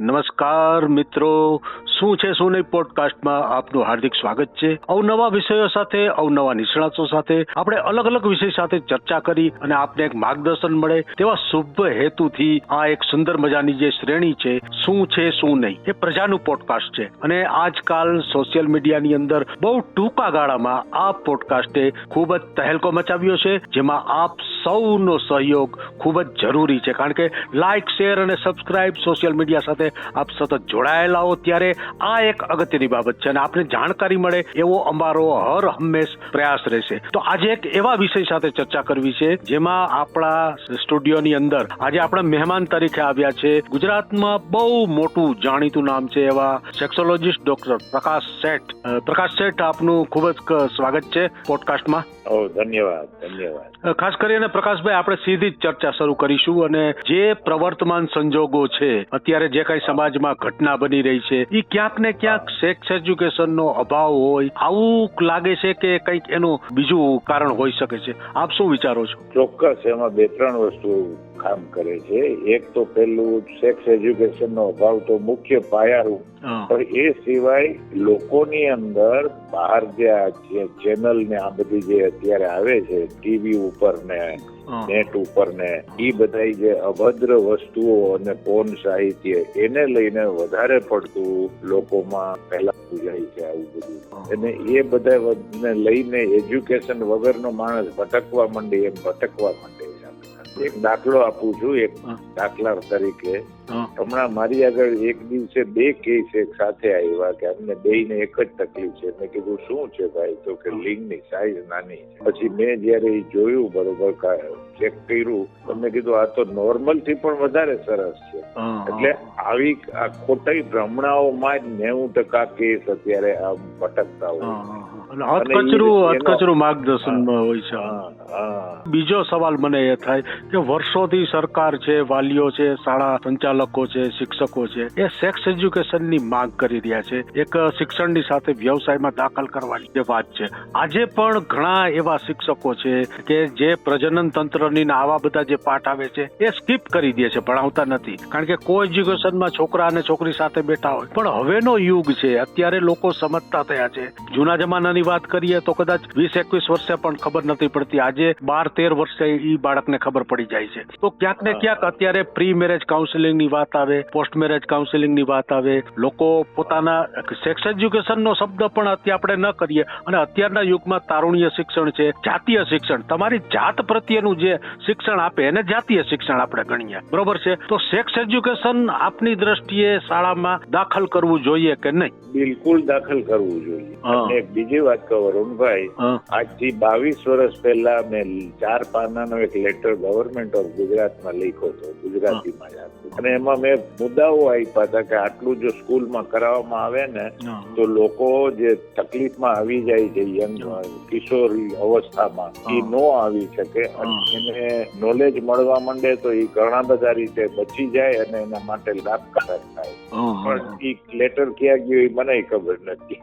નમસ્કાર મિત્રો. શું છે શું નહીં પોડકાસ્ટમાં આપનું હાર્દિક સ્વાગત છે. અવનવા વિષયો સાથે, અવનવા નિષ્ણાતો સાથે આપણે અલગ અલગ વિષય સાથે ચર્ચા કરી અને આપને એક માર્ગદર્શન મળે તેવા શુભ હેતુથી આ એક સુંદર મજાની જે શ્રેણી છે, શું છે શું નહીં, એ પ્રજાનું પોડકાસ્ટ છે. અને આજકાલ સોશિયલ મીડિયાની અંદર બહુ ટૂંકા ગાળામાં આ પોડકાસ્ટે ખૂબ જ તહેલકો મચાવ્યો છે, જેમાં આપ સૌનો સહયોગ ખૂબ જ જરૂરી છે. કારણ કે લાઇક શેર અને સબસ્ક્રાઇબ સોશિયલ મીડિયા સાથે આપ સતત જોડાયેલા હો ત્યારે આ એક અગત્યની બાબત છે અને આપને જાણકારી મળે એવો અમારો હર હંમેશ પ્રયાસ રહેશે. તો આજે એક એવા વિષય સાથે ચર્ચા કરવી છે જેમાં આપણા સ્ટુડિયોની અંદર આજે આપણા મહેમાન તરીકે આવ્યા છે ગુજરાતમાં બહુ મોટું જાણીતું નામ છે એવા સેક્સોલોજીસ્ટ ડોક્ટર પ્રકાશ શેઠ. પ્રકાશ શેઠ આપનું ખૂબ જ સ્વાગત છે પોડકાસ્ટમાં ઓ ધન્યવાદ ધન્યવાદ. ખાસ કરીને પ્રકાશભાઈ આપણે સીધી જ ચર્ચા શરૂ કરીશું અને જે પ્રવર્તમાન સંજોગો છે અત્યારે જે કઈ સમાજમાં ઘટના બની રહી છે એ ક્યાંક ને ક્યાંક સેક્સ એજ્યુકેશનનો અભાવ હોય આવું લાગે છે કે કંઈક એનું બીજું કારણ હોઈ શકે છે. આપ શું વિચારો છો? ચોક્કસ એમાં બે ત્રણ વસ્તુ કામ કરે છે. એક તો પેલું સેક્સ એજ્યુકેશન નો અભાવ તો મુખ્ય પાયારૂપ. પણ એ સિવાય લોકોની અંદર બહાર જે આ ચેનલ ને આ બધી જે અત્યારે આવે છે ટીવી ઉપર ને નેટ ઉપર ને એ બધા જે અભદ્ર વસ્તુઓ અને પોન સાહિત્ય એને લઈને વધારે પડતું લોકોમાં પહેલા જાય છે આવું બધું. અને એ બધા લઈને એજ્યુકેશન વગરનો માણસ ભટકવા માંડે એમ ભટકવા માંડે છે એક દાખલો આપું છું એક દાખલા તરીકે. હમણાં મારી આગળ એક દિવસે બે કેસ એક સાથે આવ્યા કે અમને ને એક જ તકલીફ છે. મેં કીધું શું છે ભાઈ? તો કે લિંગની સાઈઝ નાની છે. પછી મેં જયારે એ જોયું બરોબર ચેક કર્યું તો મેં કીધું આ તો નોર્મલથી પણ વધારે સરસ છે. એટલે આવી આ ખોટાઈ ભ્રમણાઓમાં જ નેવું ટકા કેસ અત્યારે આમ ભટકતા હોય હોય છે. બીજો સવાલ મને એ થાય કે વર્ષોથી સરકાર છે વાલીઓ છે શાળા સંચાલકો છે શિક્ષકો છે એ સેક્સ એજ્યુકેશનની માંગ કરી રહ્યા છે. એક શિક્ષણની સાથે વ્યવસાયમાં દાખલ કરવાની જે વાત છે. આજે પણ ઘણા એવા શિક્ષકો છે કે જે પ્રજનન તંત્રની ને આવા બધા જે પાઠ આવે છે એ સ્કીપ કરી દે છે ભણાવતા નથી. કારણ કે કો એજ્યુકેશનમાં છોકરા અને છોકરી સાથે બેઠા હોય. પણ હવેનો યુગ છે અત્યારે લોકો સમજતા થયા છે. જૂના જમાનાની વાત કરીએ તો કદાચ વીસ એકવીસ વર્ષે પણ ખબર નથી પડતી. આજે બાર તેર વર્ષે એ બાળકને ખબર પડી જાય છે. તો ક્યાંક ને ક્યાંક અત્યારે પ્રી મેરેજ કાઉન્સિલિંગની વાત આવે પોસ્ટ મેરેજ કાઉન્સિલિંગની વાત આવે. લોકો પોતાના સેક્સ એજ્યુકેશન નો શબ્દ પણ અત્યારે આપણે ન કરીએ. અને અત્યારના યુગમાં તારુણ્ય શિક્ષણ છે જાતીય શિક્ષણ. તમારી જાત પ્રત્યેનું જે શિક્ષણ આપે એને જાતીય શિક્ષણ આપણે ગણીએ. બરોબર છે? તો સેક્સ એજ્યુકેશન આપની દ્રષ્ટિએ શાળામાં દાખલ કરવું જોઈએ કે નહીં? બિલકુલ દાખલ કરવું જોઈએ. અને બીજી વાત કહું અરુણભાઈ આજથી બાવીસ વર્ષ પહેલા મેં ચાર પાનાનો એક લેટર ગવર્મેન્ટ ઓફ ગુજરાતમાં લખ્યો હતો ગુજરાતીમાં. અને એમાં મેં મુદ્દાઓ આપ્યા હતા કે આટલું જો સ્કૂલમાં કરાવવામાં આવે ને તો લોકો જે તકલીફમાં આવી જાય છે યંગ કિશોરી અવસ્થામાં એ. નો આવી શકે. એને નોલેજ મળવા માંડે તો એ ઘણા બધા રીતે બચી જાય અને એના માટે લાભકારક થાય. પણ એ લેટર ક્યાં ગયો એ મને ખબર નથી?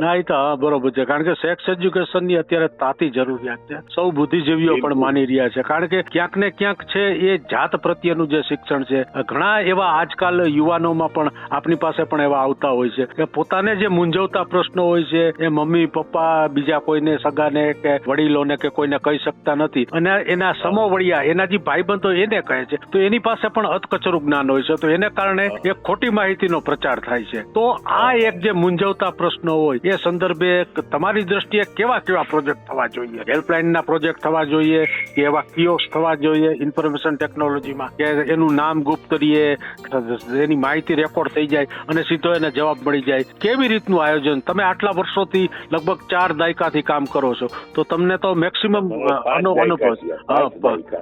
ના એ તો બરોબર છે. કારણ કે સેક્સ એજ્યુકેશનની અત્યારે તાતી જરૂરિયાત છે. સૌ બુદ્ધિજીવીઓ પણ માની રહ્યા છે. કારણ કે ક્યાંક ને ક્યાંક છે એ જાત પ્રત્યેનું જે શિક્ષણ છે ઘણા એવા આજકાલ યુવાનોમાં પણ આપણી પાસે પણ એવા આવતા હોય છે કે પોતાને જે મૂંઝવતા પ્રશ્નો હોય છે, એ મમ્મી, પપ્પા, બીજા કોઈને સગાને કે વડીલોને કે કોઈને કહી શકતા નથી અને એના સમોવડિયા, એના જે ભાઈબંધો એને કહે છે, તો એની પાસે પણ અતકચરું જ્ઞાન હોય છે. તો એને કારણે એક ખોટી માહિતીનો પ્રચાર થાય છે. તો આ એક જે મૂંઝવતા પ્રશ્નો હોય, એ સંદર્ભે તમારી દ્રષ્ટિએ કેવા કેવા પ્રોજેક્ટ થવા જોઈએ? હેલ્પલાઇનના પ્રોજેક્ટ થવા જોઈએ કે એવા કિયોસ્ક થવા જોઈએ? ઇન્ફોર્મેશન ટેકનોલોજીમાં કે એનું નામ ગુપ્ત કરીએ એની માહિતી રેકોર્ડ થઈ જાય અને સીધો એને જવાબ મળી જાય. કેવી રીતનું આયોજન? તમે આટલા વર્ષોથી લગભગ ચાર દાયકાથી કામ કરો છો. તો તમને તો મેક્સિમમ અનુભવ.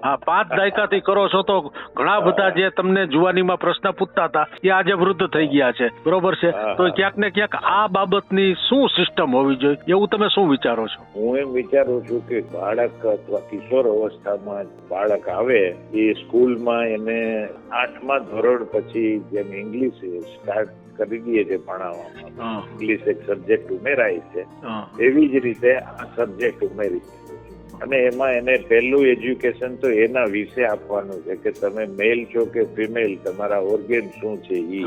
હા પાંચ દાયકાથી કરો છો તો ઘણા બધા જે તમને જુવાનીમાં પ્રશ્ન પૂછતા હતા એ આજે વૃદ્ધ થઈ ગયા છે. બરોબર છે? તો ક્યાંક ને ક્યાંક આ બાબતની શું સિસ્ટમ હોવી જોઈએ? એવું તમે શું વિચારો છો? હું એમ વિચારું છું કે બાળક અથવા કિશોર અવસ્થામાં બાળક આવે એ સ્કૂલમાં એને આઠમા ધોરણ પછી જેમ ઇંગ્લિશ સ્ટાર્ટ કરી દઈએ છે ભણાવવામાં. ઇંગ્લિશ એક સબ્જેક્ટ ઉમેરાય છે. એવી જ રીતે આ સબ્જેક્ટ ઉમેરી છે. અને એમાં એને પહેલું એજ્યુકેશન તો એના વિશે આપવાનું છે કે તમે મેલ છો કે ફિમેલ તમારા ઓર્ગેન શું છે ઈ?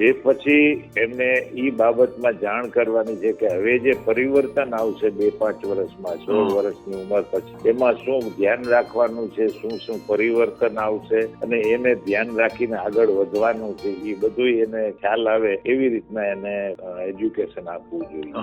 એ પછી એમને ઈ બાબતમાં જાણ કરવાની છે કે હવે જે પરિવર્તન આવશે બે પાંચ વર્ષમાં સોળ વર્ષની ઉંમર પછી એમાં શું ધ્યાન રાખવાનું છે શું શું પરિવર્તન આવશે અને એને ધ્યાન રાખીને આગળ વધવાનું છે એ બધું એને ખ્યાલ આવે એવી રીતના એને એજ્યુકેશન આપવું જોઈએ.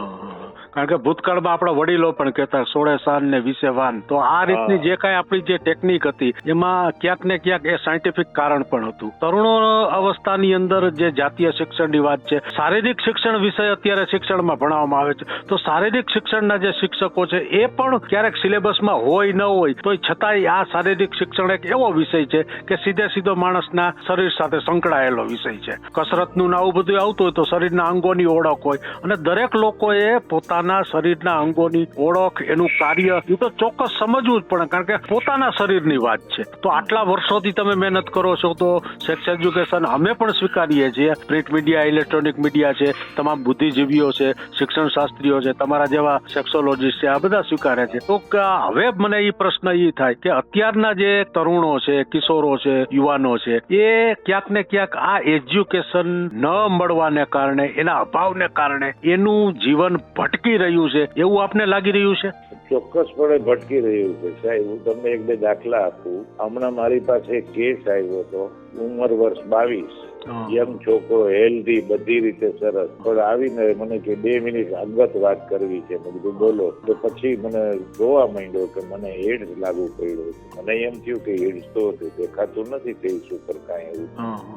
કારણ કે ભૂતકાળમાં આપણા વડીલો પણ કહેતા સોળે સાન ને વિશે વાન. તો આ રીતની જે કાંઈ આપણી જે ટેકનિક હતી એમાં ક્યાંક ને ક્યાંક એ સાયન્ટિફિક કારણ પણ હતું. તરુણો અવસ્થાની અંદર જે જાતીય શિક્ષણની વાત છે શારીરિક શિક્ષણ વિષય અત્યારે શિક્ષણમાં ભણાવવામાં આવે છે. તો શારીરિક શિક્ષણના જે શિક્ષકો છે એ પણ ક્યારેક સિલેબસમાં હોય ન હોય તોય છતાંય આ શારીરિક શિક્ષણ એક એવો વિષય છે કે સીધે સીધો માણસના શરીર સાથે સંકળાયેલો વિષય છે. કસરતનું ને આવું બધું આવતું હોય તો શરીરના અંગોની ઓળખ હોય. અને દરેક લોકોએ પોતાના શરીરના અંગોની ઓળખ, એનું કાર્ય એ તો ચોક્કસ સમજવું જ પડે, કારણ કે પોતાના શરીરની વાત છે. તો આટલા વર્ષોથી તમે મહેનત કરો છો, તો સેક્સ એજ્યુકેશન અમે પણ સ્વીકારીએ છીએ. પ્રિન્ટ મીડિયા ઇલેક્ટ્રોનિક મીડિયા છે, તમામ બુદ્ધિજીવીઓ છે, શિક્ષણ શાસ્ત્રીઓ છે, તમારા જેવા સેક્સોલોજીસ્ટ છે, આ બધા સ્વીકારે છે. તો હવે મને એ પ્રશ્ન એ થાય કે અત્યારના જે તરુણો છે, કિશોરો છે, યુવાનો છે, એ ક્યાંક ને ક્યાંક આ એજ્યુકેશન ન મળવાને કારણે, એના અભાવને કારણે એનું જીવન ભટકી રહ્યું છે? એવું આપને લાગી રહ્યું છે? ચોક્કસપણે ભટકી રહ્યું છે સાહેબ, હું તમને એક બે દાખલા આપું. હમણાં મારી પાસે કેસ આવ્યો હતો, ઉંમર વર્ષ બાવીસ. યંગ છોકરો હેલ્ધી બધી રીતે સરસ. પણ આવીને મને કે બે મિનિટ અંગત વાત કરવી છે. મેં કીધું બોલો. તો પછી મને જોવા માંડ્યો કે મને એડ્સ લાગુ પડ્યો મને એમ થયું કે એડ્સ તો દેખાતું નથી ફેસ ઉપર કાંઈ એવું.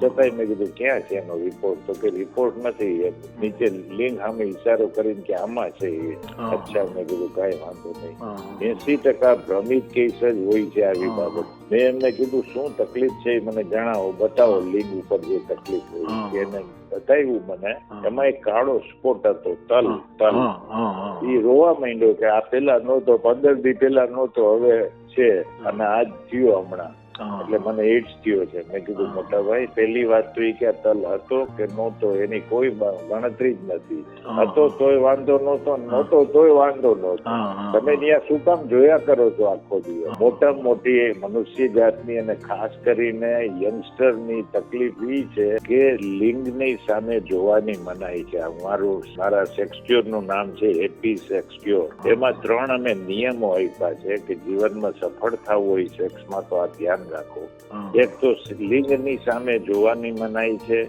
છતાંય મેં કીધું ક્યાં છે એનો રિપોર્ટ તો કે રિપોર્ટ નથી નીચે લિંક સામે ઈશારો કરીને કે આમાં છે એ. અચ્છા મેં કીધું કાંઈ વાંધો નહીં. એસી ટકા ભ્રમિત કેસ જ હોય છે આવી. બાબત. મેં એમને કીધું શું તકલીફ છે એ મને જણાવો બતાવો લિંગ ઉપર જે તકલીફ હોય એને બતાવ્યું મને. એમાં એક કાળો સ્પોટ હતો તલ તલ. એ રોવા માંડ્યો કે આ પેલા નહોતો પંદર દી પેલા નહોતો હવે છે અને આજ થયો હમણાં. એટલે મને એડ્સ થયો છે. મેં કીધું. મોટા ભાઈ પહેલી વાત તો એ કે તલ હતો કે નહોતો એની કોઈ ગણતરી જ નથી. હતો તોય વાંધો નહોતો નહોતો તોય વાંધો નહોતો. તમે ત્યાં શું કામ જોયા કરો છો આખો દિવસ? મોટા મોટી મનુષ્ય જાતની અને ખાસ કરીને યંગસ્ટરની તકલીફ એ છે કે લિંગની સામે જોવાની મનાઈ છે. મારું મારા સેક્સક્યોરનું નામ છે હેપી સેક્સક્યોર એમાં ત્રણ અમે નિયમો આપ્યા છે કે જીવનમાં સફળ થવું હોય સેક્સમાં તો આ ધ્યાન રાખો. એક તો લિંગની સામે જોવાની મનાઈ છે.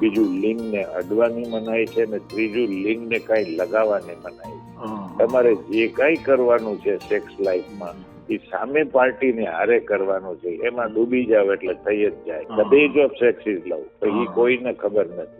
બીજું લિંગને અડવાની મનાઈ છે અને ત્રીજું લિંગને કઈ લગાવવાની મનાઈ છે. તમારે જે કઈ કરવાનું છે સેક્સ લાઈફમાં એ સામે પાર્ટીને હારે કરવાનું છે. એમાં ડૂબી જાવ એટલે થઈ જ જાય. હા. The base of sex is love તો એ કોઈને ખબર નથી.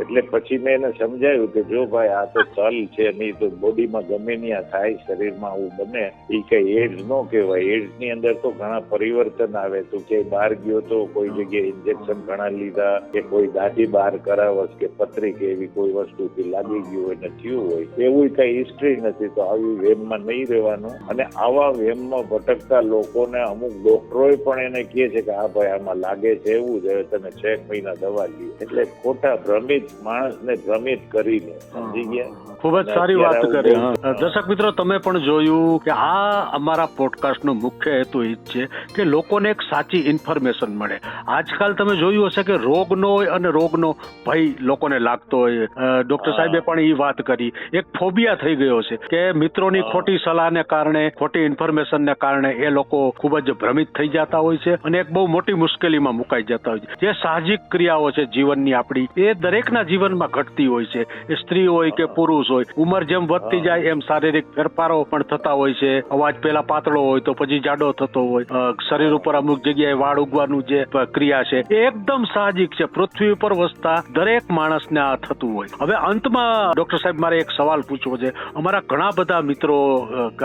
એટલે પછી મેં એને સમજાયું કે જો ભાઈ આ તો ચલ છે, નહીં તો બોડીમાં ગમે ત્યાં થાય, શરીરમાં આવું બને. એ કઈ એડ્સ નો કહેવાય. એડ્સની અંદર તો ઘણા પરિવર્તન આવે. તું ક્યાંય બહાર ગયો તો કોઈ જગ્યાએ ઇન્જેક્શન ઘણા લીધા, કે કોઈ દાઢી બહાર કરાવસ, કે પતરી કે એવી કોઈ વસ્તુથી લાગી ગયું હોય ને થયું હોય. એવું કઈ હિસ્ટ્રી નથી. તો આવી વેમમાં નહીં રહેવાનું. અને આવા વેમમાં ભટકતા લોકોને અમુક ડોક્ટરોય પણ એને કહે છે કે, હા ભાઈ, આમાં લાગે છે એવું જ. હવે તમે છ મહિના દવા લ્યો. એટલે ખોટા ભ્રમિત માણસને ભ્રમિત કરીને સમજી ગયા? ખૂબ જ સારી વાત કરી દર્શક મિત્રો તમે પણ જોયું કે આ અમારા પોડકાસ્ટનો મુખ્ય હેતુ એ જ છે કે લોકોને એક સાચી ઇન્ફોર્મેશન મળે. આજકાલ તમે જોયું હશે કે રોગનો અને રોગનો ભય લોકોને લાગતો હોય. ડોક્ટર સાહેબે પણ એ વાત કરી. એક ફોબિયા થઈ ગયો છે કે મિત્રોની. ખોટી સલાહને કારણે ખોટી ઇન્ફોર્મેશનને કારણે એ લોકો ખૂબ જ ભ્રમિત થઈ જતા હોય છે અને એક બહુ મોટી મુશ્કેલીમાં મુકાઈ જતા હોય છે. જે સાહજિક ક્રિયાઓ છે જીવનની આપણી એ દરેકના જીવનમાં ઘટતી હોય છે. એ સ્ત્રી હોય કે પુરુષ હોય ઉંમર જેમ વધતી જાય એમ શારીરિક ફેરફારો પણ થતા હોય છે. અવાજ પેલા પાતળો હોય તો પછી જાડો થતો હોય. શરીર ઉપર અમુક જગ્યાએ વાળ ઉગવાનું જે ક્રિયા છે એ એકદમ સાહજિક છે. પૃથ્વી ઉપર વસતા દરેક માણસને આ થતું હોય. હવે અંતમાં ડોક્ટર સાહેબ મારે એક સવાલ પૂછવો છે. અમારા ઘણા બધા મિત્રો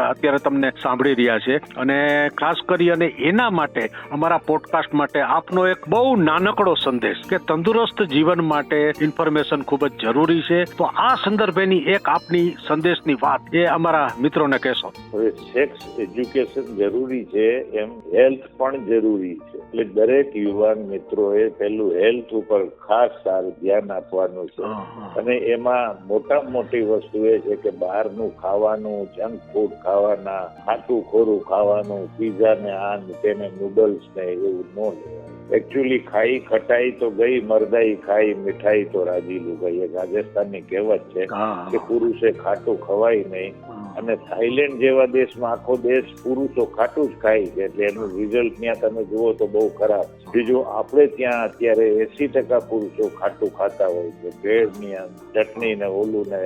અત્યારે તમને સાંભળી રહ્યા છે. અને ખાસ કરી અને એના માટે અમારા પોડકાસ્ટ માટે આપનો એક બહુ નાનકડો સંદેશ કે તંદુરસ્ત જીવન માટે ઇન્ફોર્મેશન ખૂબ જ જરૂરી છે. તો આ સંદર્ભેની એક આપની સંદેશની વાત એ અમારા મિત્રોને કહેશો. હવે સેક્સ એજ્યુકેશન જરૂરી છે એમ હેલ્થ પણ જરૂરી છે. એટલે દરેક યુવાન મિત્રોએ પેલું હેલ્થ ઉપર ખાસ સારું ધ્યાન આપવાનું છે. અને એમાં મોટા મોટી વસ્તુ એ છે કે બહારનું ખાવાનું જંક ફૂડ ખાવાના ખાટું ખોરું ખાવાનું પીઝા ને આ તેને નૂડલ્સ ને એવું ન લેવાય. એકચ્યુઅલી ખાઈ ખટાઈ તો ગઈ મરદાઈ ખાઈ મીઠાઈ તો રાજી લુગાઈ એક રાજસ્થાનની કહેવત છે કે પુરુષે ખાટું ખવાય નહીં. અને થાઈલેન્ડ જેવા દેશમાં આખો દેશ પુરુષો ખાટું જ ખાય છે એટલે એનું રિઝલ્ટ ત્યાં તમે જુઓ તો બહુ ખરાબ બીજું આપણે ત્યાં અત્યારે એસી ટકા પુરુષો ખાટું ખાતા હોય છે. ભેળની ચટણી ને ઓલું ને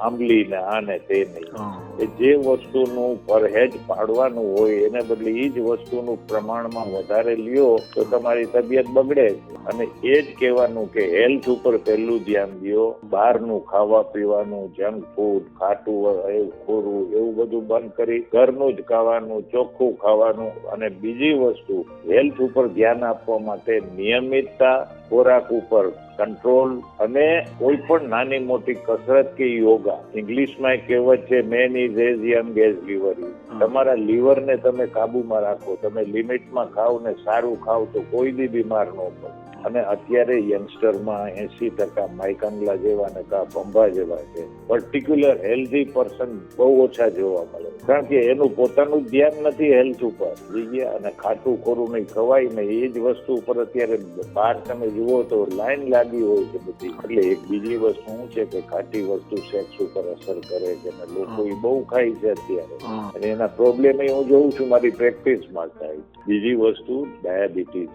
આંબલી ને આ ને તે નહીં. એ જે વસ્તુનું પરહેજ પાડવાનું હોય એને બદલે એ જ વસ્તુનું પ્રમાણમાં વધારે લ્યો તો તમારી તબિયત બગડે છે. અને એ જ કહેવાનું કે હેલ્થ ઉપર પહેલું ધ્યાન દો બહારનું ખાવા પીવાનું જંક ફૂડ ખાટું એવું ખોરું એવું બધું બંધ કરી ઘરનું જ ખાવાનું ચોખ્ખું ખાવાનું અને બીજી વસ્તુ હેલ્થ ઉપર ધ્યાન આપવા માટે નિયમિતતા ખોરાક ઉપર કંટ્રોલ અને કોઈ પણ નાની મોટી કસરત કે યોગા. ઇંગ્લિશમાં કહેવત છે man is as young as liver તમારા લીવરને તમે કાબુમાં રાખો. તમે લિમિટમાં ખાઓ ને સારું ખાઓ તો કોઈ બી બીમાર ન પડે. અને અત્યારે યંગસ્ટરમાં એસી ટકા માઇકાંગલા જેવા ને કા બંબા જેવા છે. પર્ટિક્યુલર હેલ્ધી પર્સન બહુ ઓછા જોવા મળે. કારણ કે એનું પોતાનું ધ્યાન નથી હેલ્થ ઉપર. જોઈએ અને ખાટું ખોરું નહીં ખવાય ને એ જ વસ્તુ ઉપર અત્યારે બહાર તમે જુઓ તો લાઈન લાગી હોય છે બધી. એટલે એક બીજી વસ્તુ શું છે કે ખાટી વસ્તુ સેક્સ ઉપર અસર કરે છે અને લોકો એ બહુ ખાય છે અત્યારે. અને એના પ્રોબ્લેમ હું જોઉં છું મારી પ્રેક્ટિસમાં થાય. બીજી વસ્તુ ડાયાબિટીસ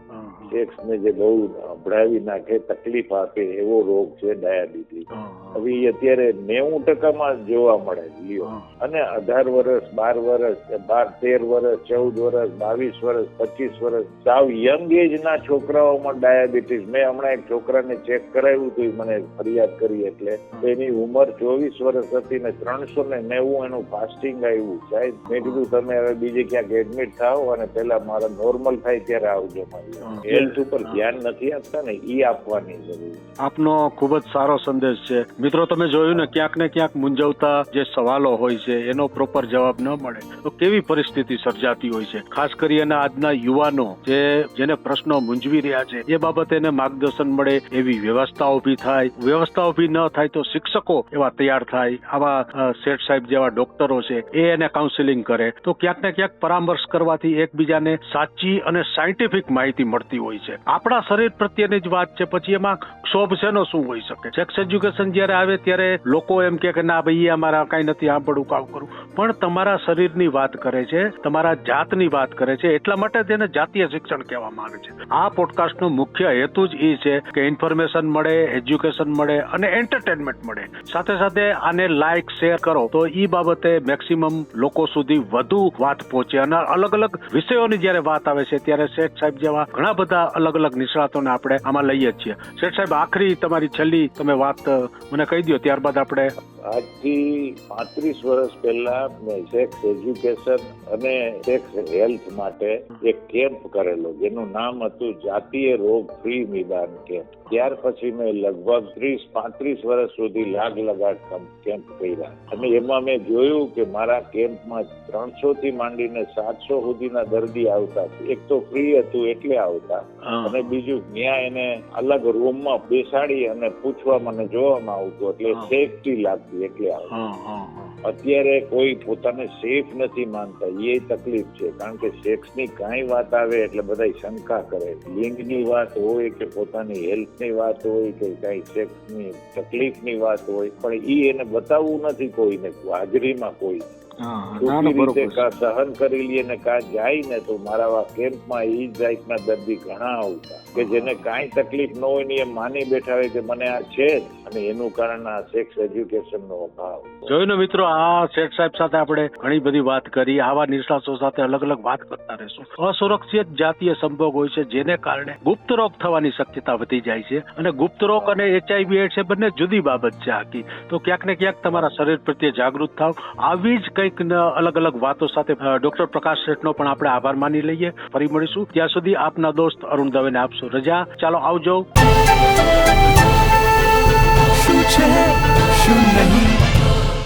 સેક્સ ને જે બહુ અભડાવી નાખે તકલીફ આપે એવો રોગ છે ડાયાબિટીસ. હવે અત્યારે નેવું ટકામાં જોવા મળે લ્યો. અને અઢાર વર્ષ બાર વર્ષ બાર તેર વર્ષ ચૌદ વર્ષ બાવીસ વર્ષ પચીસ વર્ષ સાવ યંગ એજ ના છોકરાઓમાં ડાયાબિટીસ. મેં હમણાં એક છોકરાને ચેક કરાવ્યું હતું મને ફરિયાદ કરી એટલે. એની ઉંમર ચોવીસ વર્ષ હતી ને ત્રણસો ને નેવું એનું ફાસ્ટિંગ આવ્યું. સાહેબ મેં કીધું તમે હવે બીજે ક્યાંક એડમિટ થાવ અને પેલા મારા નોર્મલ થાય ત્યારે આવજો મારી હેલ્થ ઉપર ધ્યાન નથી આપતા ને એ આપવાની જરૂર. આપનો ખૂબ જ સારો સંદેશ છે. મિત્રો, તમે જોયું ને, ક્યાંક ને ક્યાંક મૂંઝવતા જે સવાલો હોય છે, એનો પ્રોપર જવાબ ન મળે. તો કેવી પરિસ્થિતિ સર્જાતી હોય છે? ખાસ કરીને આજના યુવાનો જે, જેને પ્રશ્નો મૂંઝવી રહ્યા છે, એ બાબતે એને માર્ગદર્શન મળે, એવી વ્યવસ્થા ઊભી થાય. વ્યવસ્થા ઊભી ન થાય તો શિક્ષકો એવા તૈયાર થાય. આવા શેઠ સાહેબ જેવા ડોક્ટરો છે, એ એને કાઉન્સિલિંગ કરે. તો ક્યાંક ને ક્યાંક પરામર્શ કરવાથી એકબીજાને સાચી અને સાયન્ટિફિક માહિતી મળતી હોય છે. આપણા શરીર પ્રત્યેની જ વાત છે. પછી એમાં ક્ષોભ શેનો શું હોઈ શકે? સેક્સ એજ્યુકેશન જ્યારે આવે ત્યારે લોકો એમ કે, ના ભાઈ અમારા કાંઈ નથી સાંભળવું કામ કરું. પણ તમારા શરીરની વાત કરે છે, તમારા જાતની વાત કરે છે, એટલા માટે તેને જાતીય શિક્ષણ કહેવામાં આવે છે. આ પોડકાસ્ટનો મુખ્ય હેતુ જ એ છે કે ઇન્ફોર્મેશન મળે એજ્યુકેશન મળે અને એન્ટરટેનમેન્ટ મળે. સાથે સાથે આને લાઇક શેર કરો તો એ બાબતે મેક્સિમમ લોકો સુધી વધુ વાત પહોંચે. અને અલગ અલગ વિષયોની જ્યારે વાત આવે છે, ત્યારે શેઠ સાહેબ જેવા ઘણા બધા અલગ અલગ નિષ્ણાતોને આપણે આમાં લઈએ જ છીએ. શેઠ સાહેબ, આખરી તમારી છેલ્લી તમે વાત મને કહી દો ત્યારબાદ આપણે આજથી પાંત્રીસ વર્ષ પહેલા મેં સેક્સ એજ્યુકેશન અને સેક્સ હેલ્થ માટે એક કેમ્પ કરેલો, જેનું નામ હતું જાતીય રોગ ફ્રી નિદાન કેમ્પ. ત્યાર પછી મેં લગભગ ત્રીસ, પાંત્રીસ વર્ષ સુધી લાગ લગાટ કેમ્પ કર્યા. અને એમાં મેં જોયું કે મારા કેમ્પમાં ત્રણસો થી માંડીને સાતસો સુધીના દર્દી આવતા. એક તો ફ્રી હતું એટલે આવતા. અને બીજું ત્યાં એને અલગ રૂમમાં બેસાડી અને પૂછવામાં અને જોવામાં આવતું એટલે સેફટી લાગતી એટલે અત્યારે કોઈ પોતાને સેફ નથી માનતા. એ તકલીફ છે કારણ કે સેક્સની કાંઈ વાત આવે એટલે બધા શંકા કરે. લિંગની વાત હોય કે પોતાની હેલ્થની વાત હોય કે કાંઈ સેક્સની તકલીફની વાત હોય પણ ઈ એને બતાવવું નથી કોઈને હાજરીમાં કોઈ. ના ના રીતે કા સહન કરી લઈએ ને કા જાય ને તો મારા કેમ્પમાં ઈ જાતના દર્દી ઘણા આવતા કે જેને કાંઈ તકલીફ ન હોય ને એ માની બેઠા હોય કે મને આ છે જ. અને એનું કારણ આ સેક્સ એજ્યુકેશન નો અભાવ. જોયું મિત્રો, આ શેઠ સાહેબ સાથે આપણે ઘણી બધી વાત કરી, આવા નિષ્ણાતો સાથે અલગ અલગ વાત કરતા રહેશું. અસુરક્ષિત જાતીય સંભોગ હોય છે, જેને કારણે ગુપ્ત રોગ થવાની શક્યતા વધી જાય છે અને ગુપ્ત રોગ અને એચઆઈવી એડ્સ એ બંને જુદી બાબત છે આખી. તો ક્યાંક ને ક્યાંક તમારા શરીર પ્રત્યે જાગૃત થાવ. આવી જ કંઈક અલગ અલગ વાતો સાથે ડોક્ટર પ્રકાશ શેઠનો પણ આપણે આભાર માની લઈએ. ફરી મળીશું. ત્યાં સુધી આપના દોસ્ત અરુણ દવેને આપશો રજા. ચાલો આવજો. શું છે શું નહીં